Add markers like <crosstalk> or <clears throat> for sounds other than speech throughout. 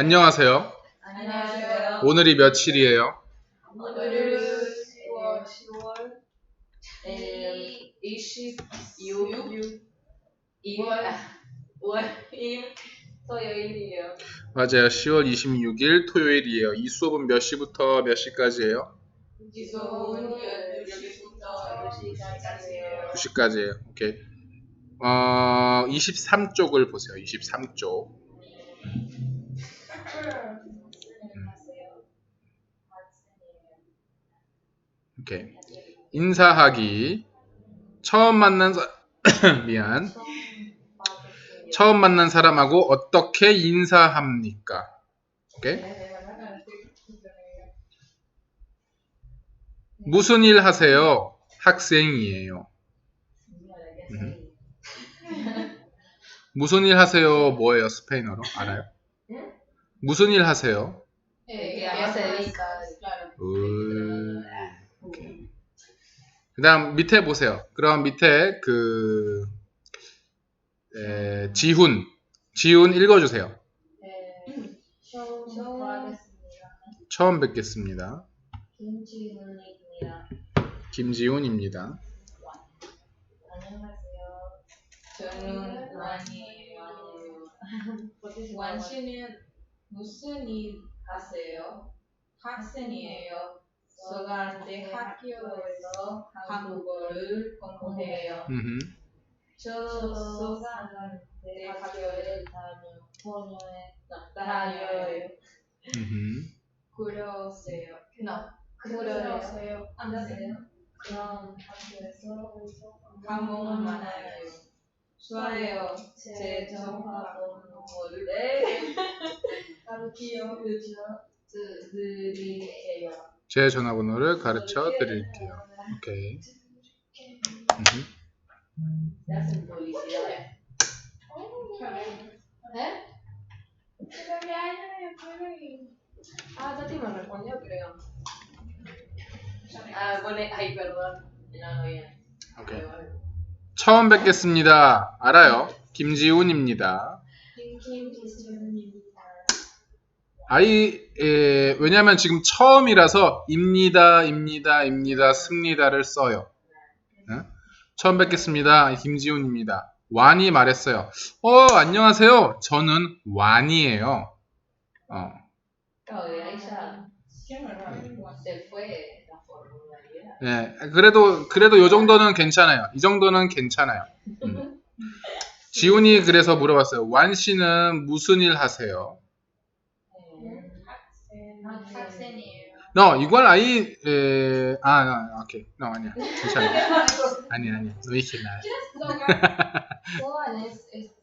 안녕하세요. 안녕하세요. 오늘이 며칠이에요? 오늘은 10월 10월 26 2월 5일 토요일이에요. 맞아요. 10월 26일 토요일이에요. 이 수업은 몇 시부터 몇 시까지예요? 지금은 12시부터 2시까지예요. 2시까지예요. 오케이. 어, 23쪽을 보세요. 23쪽. 오케이. 인사하기. 처음 만난 사 <coughs> 미안. 처음 만난 사람하고 어떻게 인사합니까? 오케이. 무슨 일 하세요? 학생이에요. 음. 무슨 일 하세요? 뭐예요? 스페인어로? 알아요? 무슨 일 하세요? ¿Qué haces? Claro. 그 다음 밑에 보세요. 그럼 밑에 그 에, 지훈 지훈 읽어주세요. 처음 뵙겠습니다. 김지훈입니다. 김지훈입니다. 안녕하세요. 저는 완이에요. 완 씨는 무슨 일 하세요? 학생이에요. 서강대 학교에서 한국어를 공부해요. 음흠. 저 서강대 학교에 다녀 다녀요. 음흠. 그러세요. 나 그러세요. 앉으세요. 그런 학교에서 과목은 많아요. 좋아요. 제 전화 번호를 네. 가르치어 드릴게요. 제 전화번호를 가르쳐 드릴게요. 오케이. ¿Eh? Ah. Ah. 오케이. 처음 뵙겠습니다. 알아요. 김지훈입니다. 아이, 에, 왜냐면 지금 처음이라서 입니다, 입니다, 입니다, 습니다를 써요. 응? 처음 뵙겠습니다. 김지훈입니다. 완이 말했어요. 어, 안녕하세요. 저는 완이에요. 어. 예, 그래도, 그래도 요 정도는 괜찮아요. 이 정도는 괜찮아요. 음. <laughs> 지훈이 그래서 물어봤어요. 완 씨는 무슨 일 하세요? 너 이걸 아이 에, 아, 아 오케이 너 아니야 괜찮아 아니 아니 너 이렇게 나 Soban es, este,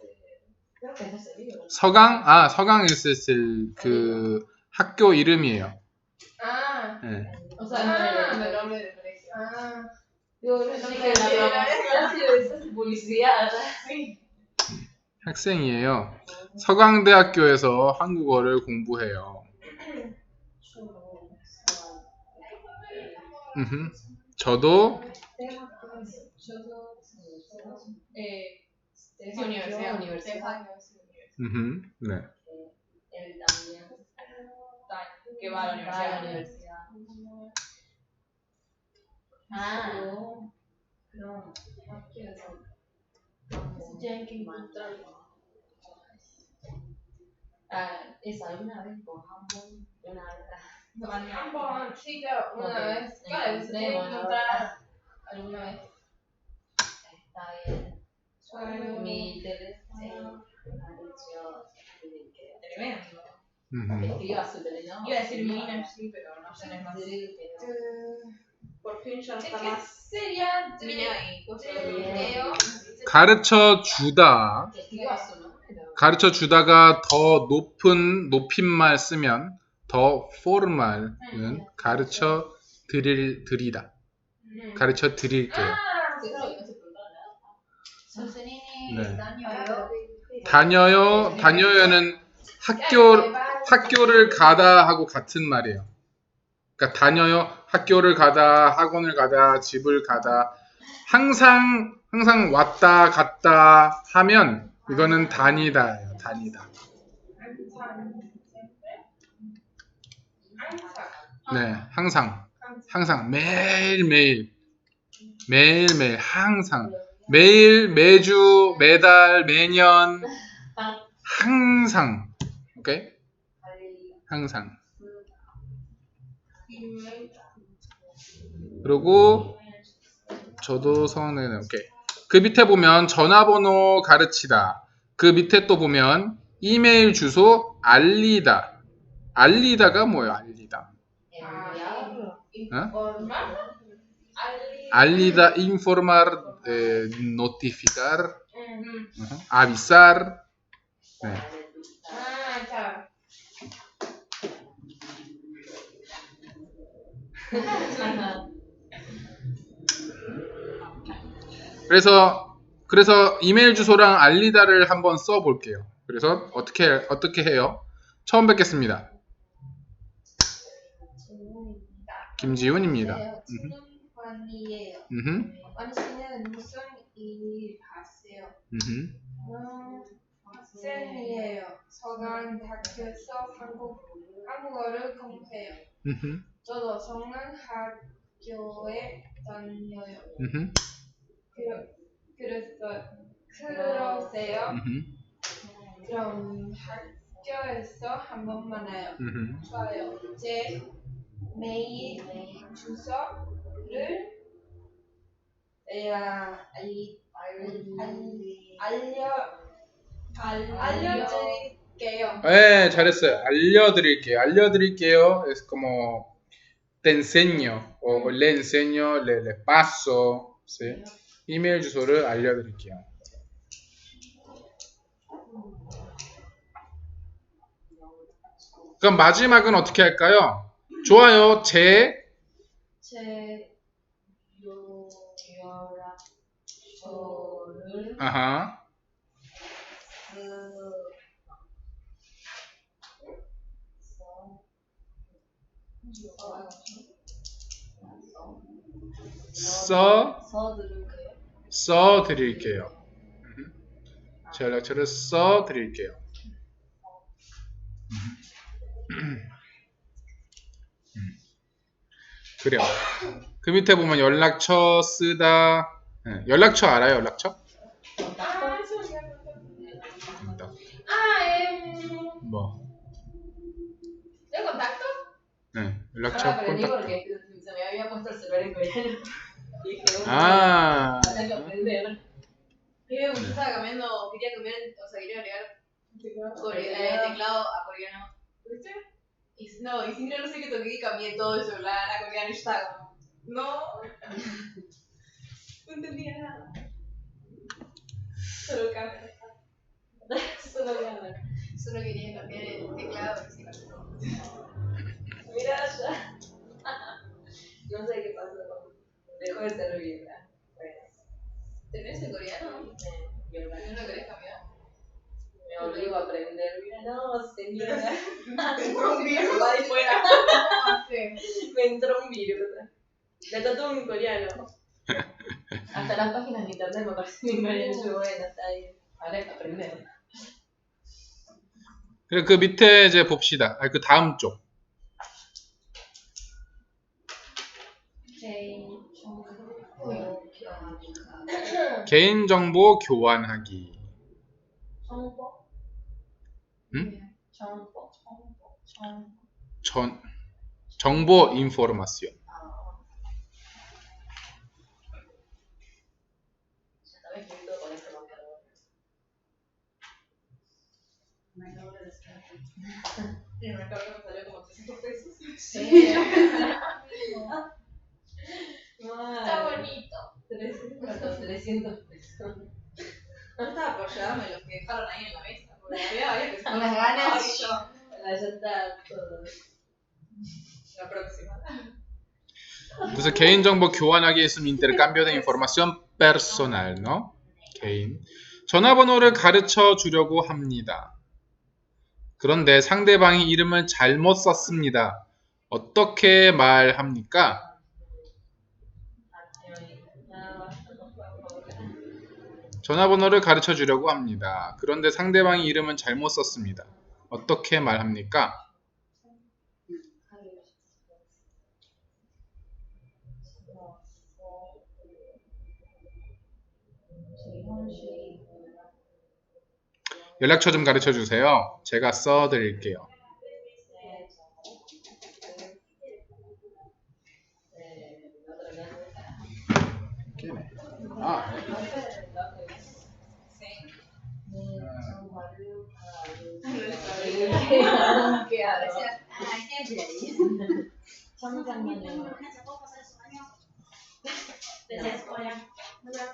creo que es de ese libro. 서강 아 서강 SSL 그 학교 이름이에요 Ah, 예. O sea, no ah, el el nombre de colegio. Ah, Digo, yo dije la promoción de publicidad. 학생이에요 서강대학교에서 한국어를 공부해요 음흠. 저도 저도 eh, es universidad. Universidad. 음흠. 네 Él también. Que va a la Va a la universidad. universidad. Ah, No, 학교에서 tienen que encontrarlo. Ah, esa una vez con Hamburg, una vez. 한번 쉬자 una Ok, vez. Claro, se tiene que encontremos, encontrar alguna vez. Está bien. Suelo. Mi teléfono apareció que Tremendo. 음흠. escribió a su teléfono. Iba a decir Miner, sí, pero no sé más. Por fin ya ¿Qué está qué más. sería Mina y cosas de video? 가르쳐 주다. 가르쳐 주다가 더 높은 높임말 쓰면 더 포르말은 가르쳐 드릴 드리다 가르쳐 드릴게요 nada. 선생님이 네. 다녀요. 다녀요 다녀요는 학교 학교를 가다 하고 같은 말이에요. 그러니까 다녀요 학교를 가다 학원을 가다 집을 가다 항상 항상 왔다 갔다 하면 이거는 다니다예요. 다니다. 항상. 네, 항상, 항상. 매일 매일. 매일 매일. 항상. 매일 매주 매달 매년. 항상. 오케이? 항상. 그리고 저도 성황내는 오케이. 그 밑에 보면 전화번호 가르치다. 그 밑에 또 보면 이메일 주소 알리다. 알리다가 뭐예요? 알리다 Ali. alida, informar, eh, notificar, 음. ujú, avisar. 네. 아, 자. 그래서 그래서 이메일 주소랑 알리다를 한번 써 볼게요. 그래서 어떻게 어떻게 해요? 처음 뵙겠습니다. 김지훈입니다. 네, 주문관이에요. 음흠, 원씨는 무슨 일 하세요? 음흠, 음, 학생이에요. 서강 대학교에서 한국 한국어를 공부해요. 음흠, 저도 성능 학교에 다녀요. 음흠, 그, 그랬어. 그러세요? 음흠, 그럼 학교에서 한 번만 해요. 음흠. 좋아요. 제 메일 주소를 알려드릴게요. 네, 잘했어요. 알려드릴게요. 알려드릴게요. Es como te enseño o le enseño, le, le paso. ¿sí? 이메일 주소를 알려드릴게요. 그럼 마지막은 어떻게 할까요? 좋아요. 제제 요, 요라 저를 아하 그 써, 서 들을게요. 써 드릴게요. 음. 제 연락처를 써 드릴게요. 음. 그래요. 그 밑에 보면 연락처 쓰다. 네, 연락처 알아요? 연락처? 아, 음, 아, em 뭐? 네, 연락처 콘탁트. en "Uh, 아, quería cambiar, o sea, quería agregar eh, teclado a coreano. Y, no, y sin querer no sé qué toqué y cambié todo el celular a yo estaba como, no. no entendía nada. Solo cámara. Solo cámara. Solo quería cambiar el teclado. Mira ya. no sé qué pasó. Dejó de servir. ¿verdad? Bueno. ¿Tenés el coreano? Y el ¿No lo querés cambiar? Me obligo a aprender. Mira, no, señora. entró un virus. Va de fuera. Ah. Me entró un virus. Está todo en coreano. Hasta las páginas de internet me parecen en coreano. Bueno, está bien. Ahora aprender. 그래 그 밑에 이제 봅시다. 아, 그 다음 쪽. 개인정보 교환하기. 정보? 응? 정보? 정보? 정보? 전 정보 인포르마시온. Esta vez me quedo con este marcador. Me acabo de descargar. Y el mercado me salió como 300 pesos. Sí. Está Está bonito. 300, 300 pesos. No estaba por llevarme los que dejaron ahí en la mesa. Se Con las ganas. Ah. La próxima. Entonces 개인정보 교환하기 es un intercambio de información personal, ¿no? 개인. 전화번호를 가르쳐 주려고 합니다. 그런데 상대방이 이름을 잘못 썼습니다. 어떻게 말합니까? 전화번호를 가르쳐 주려고 합니다. 그런데 상대방이 이름은 잘못 썼습니다. 어떻게 말합니까? 연락처 좀 가르쳐 주세요. 제가 써 드릴게요. 잠깐만요.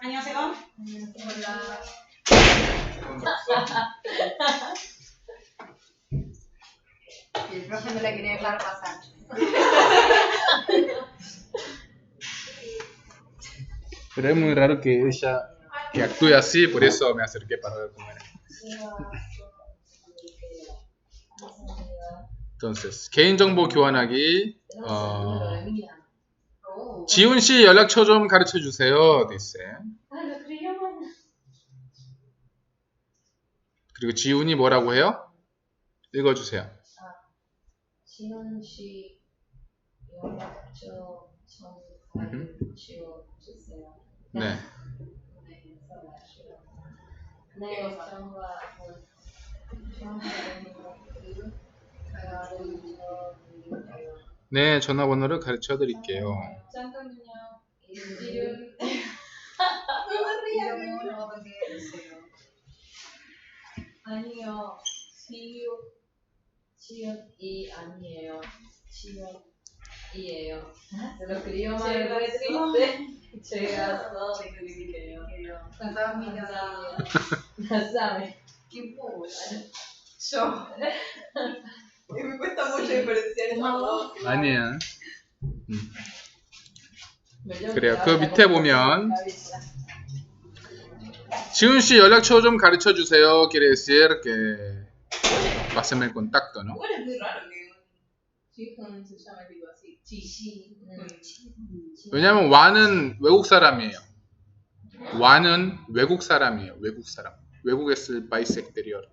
안녕하세요. Y el profe me la quería dejar pasar. pero es muy raro que ella que actúe así, por eso me acerqué para ver cómo era. Entonces, 개인정보 교환하기. 어, Oh. 지훈 씨 연락처 좀 가르쳐 주세요. Ah, mal. 그리고 지훈이 뭐라고 해요? 읽어 주세요. 지원 씨 연락처 좀. 지워 주세요. 네. 네, 써라시오. 네, 네, 전화번호를 가르쳐 드릴게요. 잠깐만요. 이름. 아니요. 지읒 지읒이 아니에요. triste. Llega solo. Que yo. Cantaba mi canción. 감사합니다. ¿Quién fue? Yo. Y me cuesta mucho diferenciar dos. 아니야. 음. 그래요. 그 밑에 보면 지훈 씨 연락처 좀 가르쳐 주세요. Quiere decir que pásame el contacto, ¿no? Igual es muy raro que un chico se llame tipo así. Chichi. 왜냐면 와는 외국 사람이에요. 와는 외국 사람이에요. 외국 사람. 외국에 쓸 país exterior.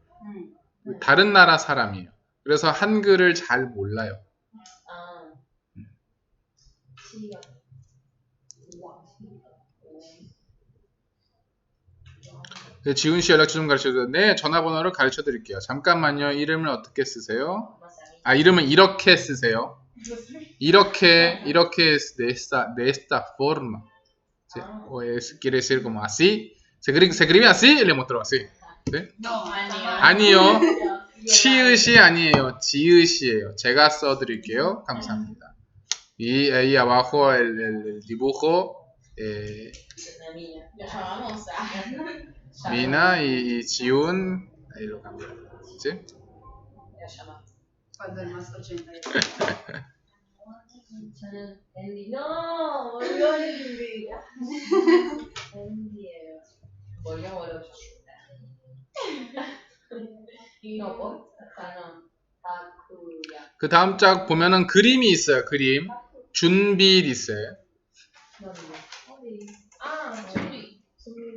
다른 나라 사람이에요. 그래서 한글을 잘 몰라요. 아. 그래서 지훈 씨 연락처 좀 가르쳐 주세요. 네, 전화번호를 가르쳐 드릴게요. 잠깐만요. 이름을 어떻게 쓰세요? 아, 이름은 이렇게 쓰세요. 이렇게, 이렇게 es de esta, de esta forma. Sí, O es, quiere decir como así. Se escribe, se escribe así y le mostró así. ¿Sí? No, 아니요. 치읓이 아니에요. 지읒이에요. 제가 써드릴게요. 감사합니다. Y ahí abajo el, el- el dibujo, eh. Mina y, y 지훈, ahí lo cambio. ¿Sí? Cuando el más 80. 저는 앤디. No, volvió 앤디. 앤디 뭐? 그 다음 짝 보면은 그림이 있어요. 그림. 준비 있어요. Ah, Churi.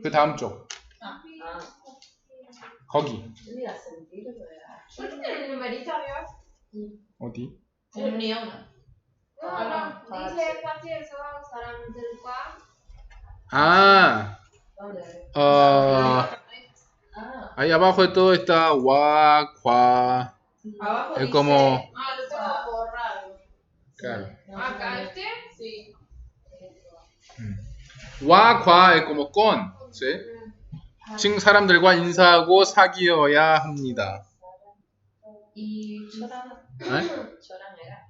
그 다음 쪽. 아, 거기. 어디? 아, 아. 어, Ah, ahí abajo de todo está wa, qua. abajo Es dice. como- Ah, borrado. Claro. Acá este, sí. 와, 과 es como con. ¿sí? 친 사람들과 인사하고 사귀어야 합니다. y 저랑 네? 저랑 era.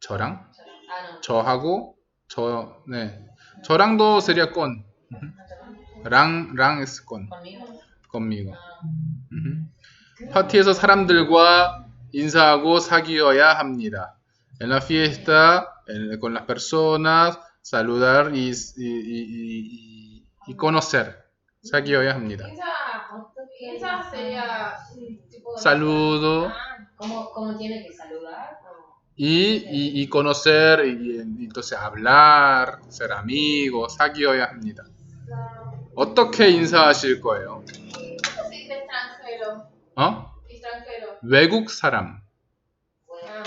저랑? 아. 저하고 저, 네. 저랑도 sería con. 랑, 랑 con. conmigo. conmigo. Ah, Ujú. 파티에서 사람들과 인사하고 사귀어야 합니다. En la fiesta, en- con las personas, saludar y, y, y- y- y conocer. 사귀어야 합니다. Esa, esa sería un tipo de. Saludo Ah, ¿Cómo, ¿Cómo tiene que saludar? ¿O- y, y- y conocer y, y entonces hablar, ser amigos, 사귀어야 합니다. 어떻게 인사하실 거예요? 어? 외국 사람. Ah.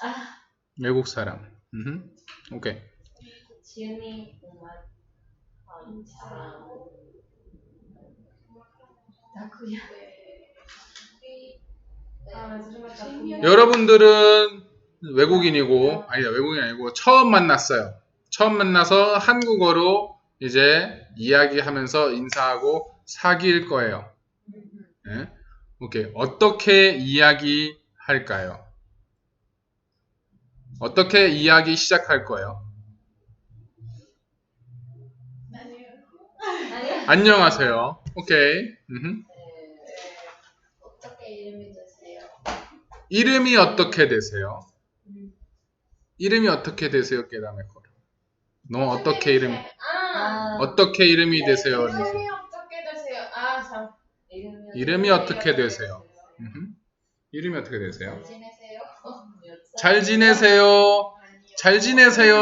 Ah. 외국 사람. 음흠. 오케이. Ah. Ah, Takuya. 여러분들은 외국인이고 아니다 외국인이 아니고 처음 만났어요. 처음 만나서 한국어로 이제 이야기하면서 인사하고 사귈 거예요. 예? 오케이. 어떻게 이야기할까요? 어떻게 이야기 시작할 거예요? 안녕하세요. 오케이. 음흠. 어떻게 이름이 되세요? 이름이 어떻게 되세요? 이름이 어떻게 되세요? 깨담의 거. 너 어떻게 이름 Ah, 어떻게 이름이 되세요? 이름이 어떻게 되세요? 아, 참. 이름이 어떻게 되세요? 음흠. 이름이 어떻게 되세요? 지내세요? <laughs> 잘 지내세요. 잘 지내세요.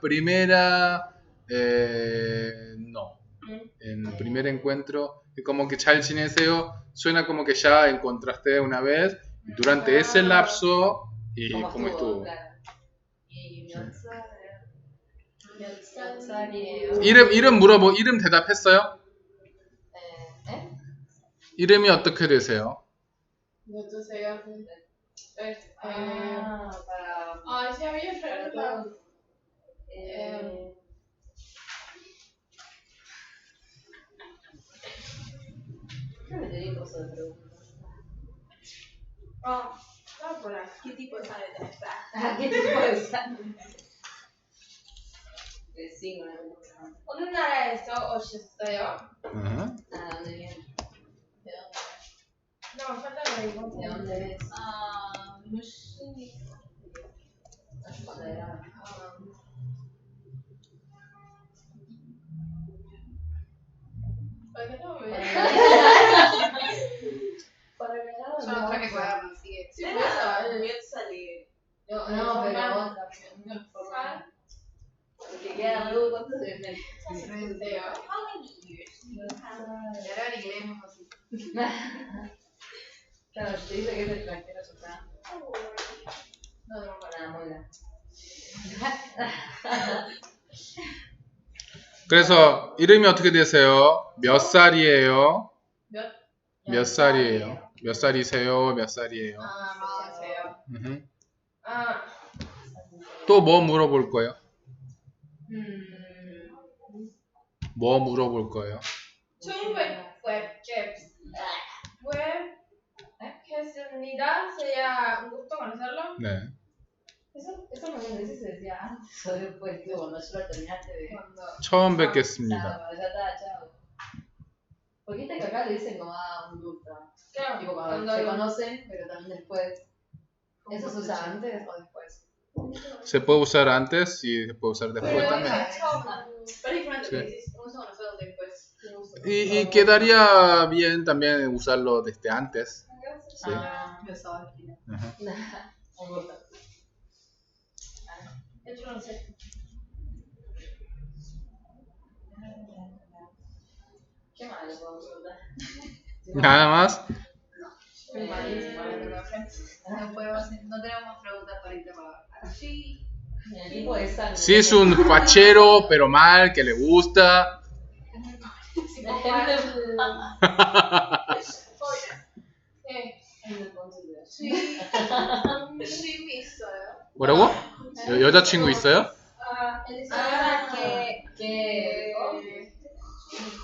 Primera, eh, no. En el primer encuentro, y como que 잘 지내세요 suena como que ya encontraste una vez. Durante ese lapso, y cómo estuvo. 이 몇 살? 몇 살이에요? 이름 이름 물어보. 이름 대답했어요? 네. 네? 이름이 어떻게 되세요? ¿No tú se Este. Ah, para, Ay, sí había para preguntado. todos. Eh, creo que te di cosas de preguntas. Ah, ah, por ahí. ¿Qué tipo de sale tenés? Ah, ¿qué tipo de examen? Eh, sí, no me gusta. 어느 나라에서 오셨어요? 어? Ah, ¿dónde viene? ¿De dónde? No, falta lo digo. ¿De dónde es? Ah, 무슨 Cuando era- ¿Por qué no me Para Yo no. no traje cuadernos, así que. Sí, por eso, voy a salir. No, no, pero otra. Porque queda algo cuánto se me. Frente a- How many years? Y ahora le queremos así. Claro, te dice que es extranjero, ya está. No, no, para. Nada, mola. 그래서 이름이 어떻게 되세요? 몇 살이에요? 몇? 몇 살이에요? 몇 살이세요? 몇 살이에요? 아, 맞으세요. 음흠. 아, 또뭐 물어볼 거예요? 음. 뭐 물어볼 거예요? 네. Eso, eso no sé si se decía antes o después, tío, cuando ya lo terminaste de. Cuando. 처음 뵙겠습니다. Chao, ya está, chao. Porque viste que acá le dicen como, ah, un gusto. Claro, Tipo, cuando cuando se conocen, pero también después. ¿Eso se usa antes o después? Se puede usar antes y se puede usar después Pero también. es pero es diferente Sí. que dices, vamos a conocerlo después. Y, y quedaría bien también usarlo desde antes. Sí. Ah, Ajá. Ajá. <laughs> un gusto. Yo no sé. ¿Qué más le podemos preguntar? Nada más. No podemos, no tenemos preguntas por internet. Sí. El tipo de sangre. Si es un fachero, pero mal, que le gusta. Sí, La como gente. 네. Gente considerada. 시, 쉼이 있어요. 뭐라고? 여, 여자친구 있어요? 아, 아, que, ¿Qué? que,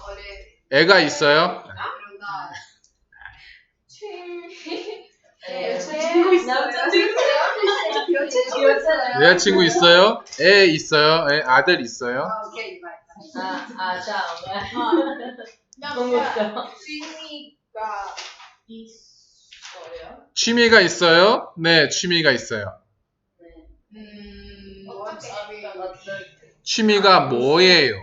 원래 애가 있어요? 그런가. 취미. Eh, 여자친구 있어요. 여자친구 있어요. 여자친구 있어요? 애 있어요? 애 아들 있어요? 아, 오케이. 나 Con gusto. 취미가 있어요. 취미가 있어요? 네, 취미가 있어요. 음, 어떻게? 취미가 뭐예요?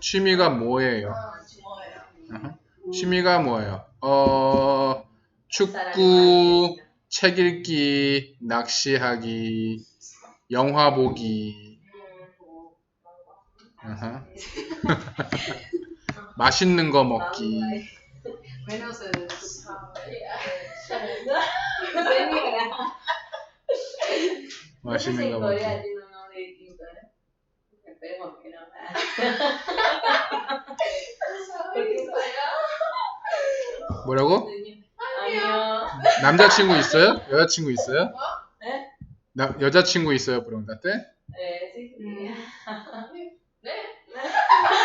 취미가 뭐예요? 아. 아하. 취미가 뭐예요? 어, 축구, 책 읽기, 낚시하기, 영화 보기. 맛있는 거 먹기. 맛있는 거 먹기. ¿eh? 뭐라고? 남자친구 있어요? 여자친구 있어요? 네? 나, 여자친구 있어요, preguntaste? Eh, sí, sí.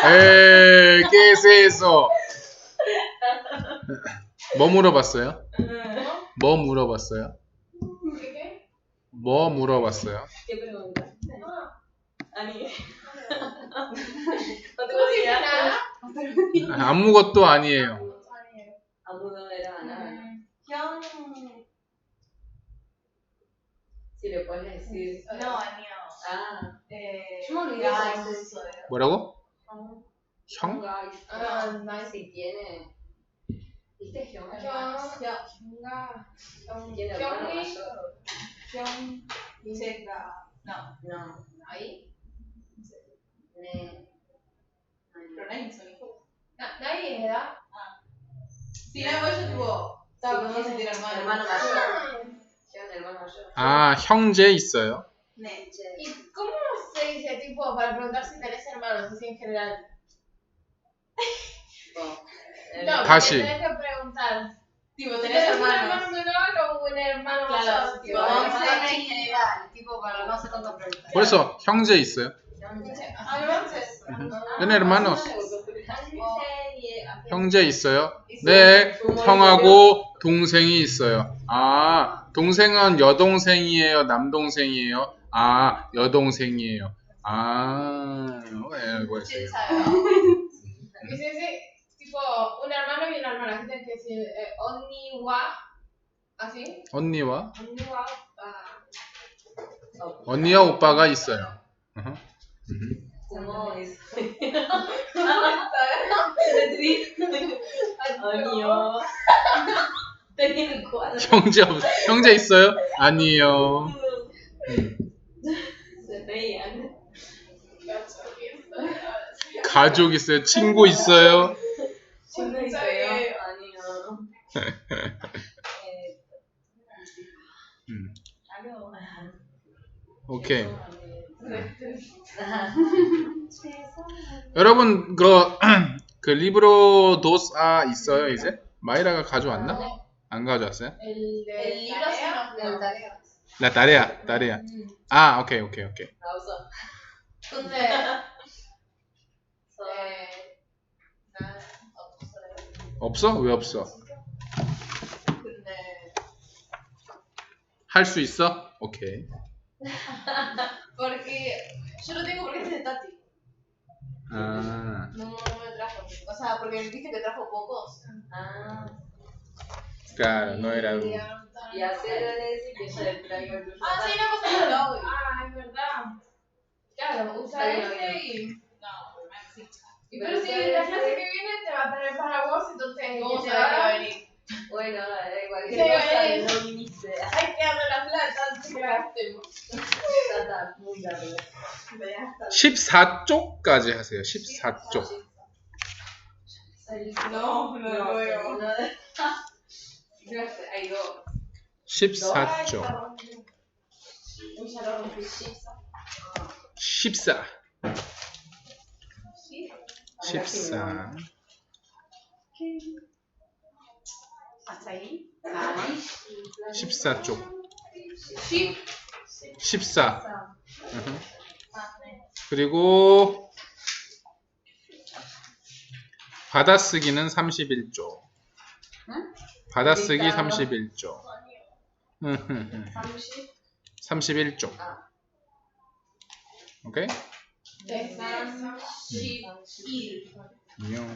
에이, ¿qué es eso? 뭐 물어봤어요? 뭐 물어봤어요? 뭐 물어봤어요? ¿Qué pregunta? Ani. ¿No te ¿Cómo se consideras? llama? 아무것도 아니에요. Nada. Si le puedes decir. No, año. Ah. Eh, Yo me olvidé guys. cómo se dice. 뭐라고? 형? Guys. Ah, nice. Si tiene. ¿Viste Hyun? Hyun, ya, Hyunga, Hyun, Tiene hermano Hyungi, mayor. Hyun, Sega. No, No. ahí. Ne. Pero nadie son hijos. Na- Nadie edad. Si no, ella tuvo. Estaba con dos tiene hermano. Hermano mayor. Mayor. 아, 형제 있어요. Ne. ¿Y cómo se dice, tipo, para preguntar si tenés hermanos, así en general? Tipo, No, Tashi. porque tenés que preguntar. Tipo, tenés ¿tenés un hermanos? hermano menor o un hermano Claro, mayor? tipo, no hermanos sé. en general, tipo, para no hacer tanta pregunta. 그래서 형제 있어요. Ah, entonces. Tiene hermanos. 어. 형제 있어요. 네, 형하고 동생이 있어요. 아, 동생은 여동생이에요, 남동생이에요. 아, 여동생이에요. 아, 예, 뭐 Sí, 있어요. sabe. Y si dice, tipo, un hermano y una hermana, tienen que decir eh, Onniwa, así. 언니와 Onniwa, ah, 언니와 오빠가 있어요. 어허. 음. ¿Cómo es? Onniwa. Año. Cuatro. 형제 없, 형제 있어요? 아니요. Se reían. 가족 있어요? 친구 있어요? Feo. Año. Eh, 음. 오케이. 여러분 그, <clears throat> 그 리브로 도스 아 있어요 이제? 마이라가 가져왔나? 안 가져왔어요? El El libro tarea, nos de tareas. 라 타레야 타레야. 아 오케이 오케이 오케이. Pausa. Donde. So, eh, nada, 없어? 왜 없어? donde. 할수 있어? 오케이. Porque yo lo tengo porque es de Tati. 아, No, no me trajo. O sea, porque viste que trajo pocos. ah. claro, no era Y, un- ah, Y hacerle decir que ella le traigo el tuyo. Ah, sí, una cosa que lo hago. Ah, es verdad. Claro, usa Está bien, ese bien. y. No, hermano, sí. y Pero si la clase que viene te va a traer para vos, entonces. ¿Cómo te sabes que va a va- venir? Bueno, da igual que Sí, cosa, eh. no viniste. Hay que darle la plata antes que la gastemos. Está muy tarde. 14쪽까지 하세요. 14쪽. No, no lo veo. no. Hay dos. 14쪽. Uy, ya lo rompí. 14. 14. Hasta ahí. 14쪽. Sí. 14. 으흠. 그리고 받아쓰기는 31쪽. 받아쓰기 31쪽. 30. 31쪽. 오케이? Esa. Sí. 안녕.